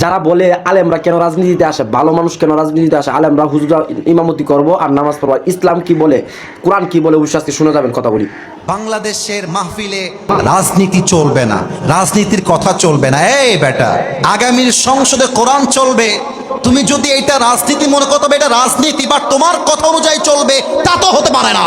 যারা বলে আলেমরা কেন রাজনীতিতে আসে, ভালো মানুষ কেন রাজনীতিতে আসে, আলেমরা হুজুরা ইমামতি করব আর নামাজ পড়ব। ইসলাম কি বলে, কোরআন কি বলে অবশ্যই শুনে যাবেন কথা বলি। বাংলাদেশের মাহফিলে রাজনীতি চলবে না, রাজনীতির কথা চলবে না। এই বেটা, আগামীর সংসদে কোরআন চলবে। তুমি যদি এটা রাজনীতি মনে করো, তবে এটা রাজনীতি বা তোমার কথা অনুযায়ী চলবে, তা তো হতে পারে না।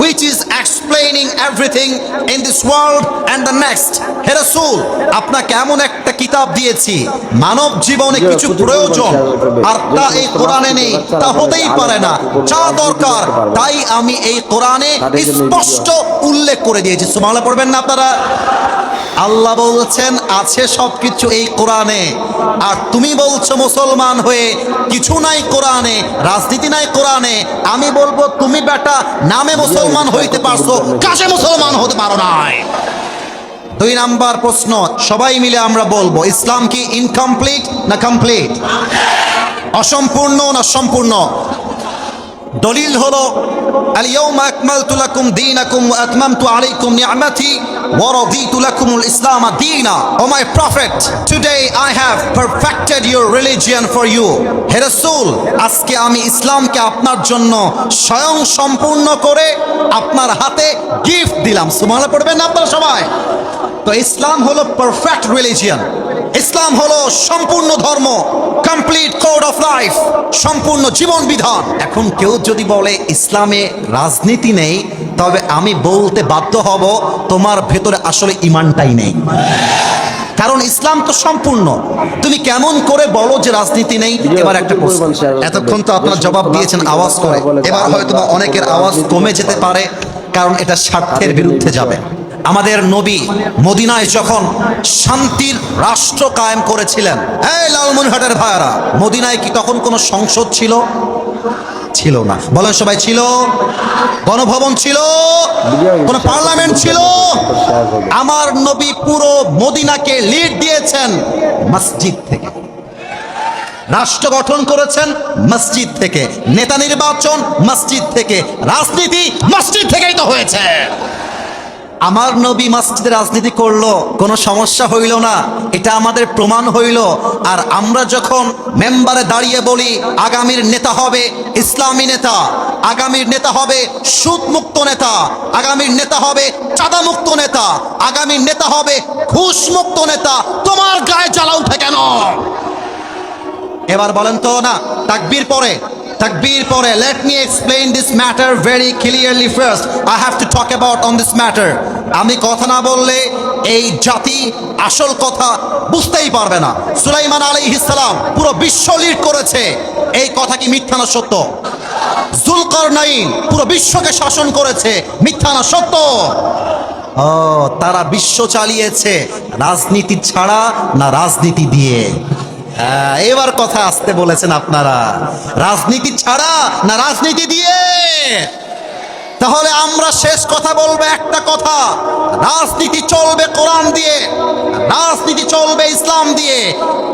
which is explaining everything in this world and the next. হে রাসূল আপনাকে এমন একটা কিতাব দিয়েছি মানব জীবনে কিছু প্রয়োজন আর তা এই কোরআনে নেই তা হতেই পারে না। যা দরকার তাই আমি এই কোরআনে স্পষ্ট উল্লেখ করে দিয়েছি। সুবহানাল্লাহ পড়বেন না আপনারা? আল্লাহ বলছেন আছে সবকিছু এই কোরআনে। আর তুমি বলছো মুসলমান হয়ে কিছু নাই কোরআনে রাজনীতি নাই কোরআনে। আমি বলব তুমি বেটা নামে মুসলমান হইতে পারছ? কাজে মুসলমান হতে পারো নাই। দুই নাম্বার প্রশ্ন, সবাই মিলে আমরা বলব, ইসলাম কি ইনকমপ্লিট না কমপ্লিট অসম্পূর্ণ না সম্পূর্ণ দলিল হলো اليوم أكملت لكم دينكم وأتممت عليكم نعمتي ورضيت لكم الإسلام دينا Oh my prophet today I have perfected your religion for you হে রাসূল আজকে আমি ইসলামকে আপনার জন্য স্বয়ং সম্পূর্ণ করে আপনার হাতে গিফট দিলাম সুবহানাল্লাহ পড়বেন না আপনারা সবাই তো ইসলাম হলো পারফেক্ট রিলিজিয়ন ইসলাম হলো সম্পূর্ণ ধর্ম কমপ্লিট কোড অফ লাইফ সম্পূর্ণ জীবন বিধান এখন কেউ যদি বলে ইসলামে রাজনীতি নেই তবে আমি বলতে বাধ্য হব তোমার ভেতরে আসলে ইমানটাই নেই। কারণ ইসলাম তো সম্পূর্ণ। তুমি কেমন করে বলো যে রাজনীতি নেই? এবার একটা প্রশ্ন। এতক্ষণ তো আপনার জবাব দিয়েছেন আওয়াজ করে। এবার হয়তো অনেকের আওয়াজ কমে যেতে পারে কারণ এটা স্বার্থের বিরুদ্ধে যাবে। আমাদের নবী মদিনায় যখন শান্তির রাষ্ট্র কায়েম করেছিলেন হ্যাঁ লালমনিরহাটের ভাইয়ারা মদিনায় কি তখন কোনো সংসদ ছিল? ছিল না। বলেন সবাই ছিল? গণভবন ছিল? কোন পার্লামেন্ট ছিল? আমার নবী পুরো মদিনাকে লিড দিয়েছেন মসজিদ থেকে। রাষ্ট্র গঠন করেছেন মসজিদ থেকে। নেতা নির্বাচন মসজিদ থেকে। রাজনীতি মসজিদ থেকেই তো হয়েছে। আমার নবী মসজিদে রাজনীতি করল, কোনো সমস্যা হইল না, এটা আমাদের প্রমাণ হইল। আর আমরা যখন মেম্বারে দাঁড়িয়ে বলি, আগামীর নেতা হবে ইসলামী নেতা, আগামীর নেতা হবে সুদ মুক্ত নেতা, আগামীর নেতা হবে চাঁদা মুক্ত নেতা, আগামীর নেতা হবে ঘুষ মুক্ত নেতা, তোমার গায়ে জ্বালা উঠে কেন? এবার বলেন তো না, তাকবির পরে তাকবীর পরে let me explain this matter very clearly first I have to talk about on this matter আমি কথা না বললে এই জাতি আসল কথা বুঝতেই পারবে না। সুলাইমান আলাইহিস সালাম পুরো বিশ্ব লিড করেছে। এই কথা কি মিথ্যা না সত্য? জুলকারনাইন পুরো বিশ্বকে শাসন করেছে। মিথ্যা না সত্য? ও, তারা বিশ্ব চালিয়েছে। রাজনীতি ছাড়া না রাজনীতি দিয়ে। হ্যাঁ, এবার কথা আসতে বলেছেন আপনারা। রাজনীতি ছাড়া না রাজনীতি দিয়ে। তাহলে আমরা শেষ কথা বলব একটা কথা। রাজনীতি চলবে কোরআন দিয়ে, রাজনীতি চলবে ইসলাম দিয়ে।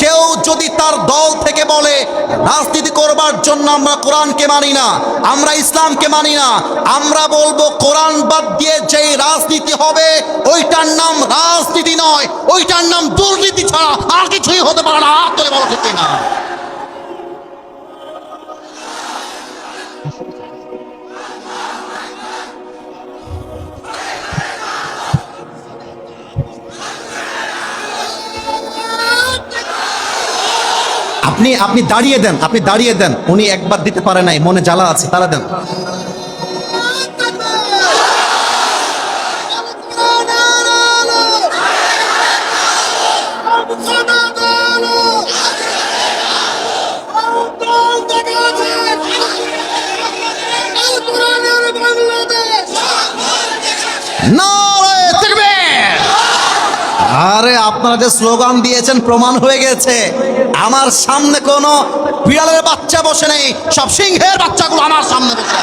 কেউ যদি তার দল থেকে বলে, রাজনীতি করবার জন্য আমরা কোরআনকে মানি না, আমরা ইসলামকে মানি না, আমরা বলব কোরআন বাদ দিয়ে যেই রাজনীতি হবে, ওইটার নাম রাজনীতি নয়, ওইটার নাম দুর্নীতি ছাড়া আর কিছুই হতে পারে না। হাত তুলে বলো ঠিক না আপনি আপনি দাঁড়িয়ে দেন আপনি দাঁড়িয়ে দেন উনি একবার দিতে পারে নাই মনে জ্বালা আছে তারা দেন তাকবীর! আরে আপনারা যে স্লোগান দিয়েছেন, প্রমাণ হয়ে গেছে। আমার সামনে কোনো বিড়ালের বাচ্চা বসে নেই, সব সিংহের বাচ্চাগুলো আমার সামনে বসে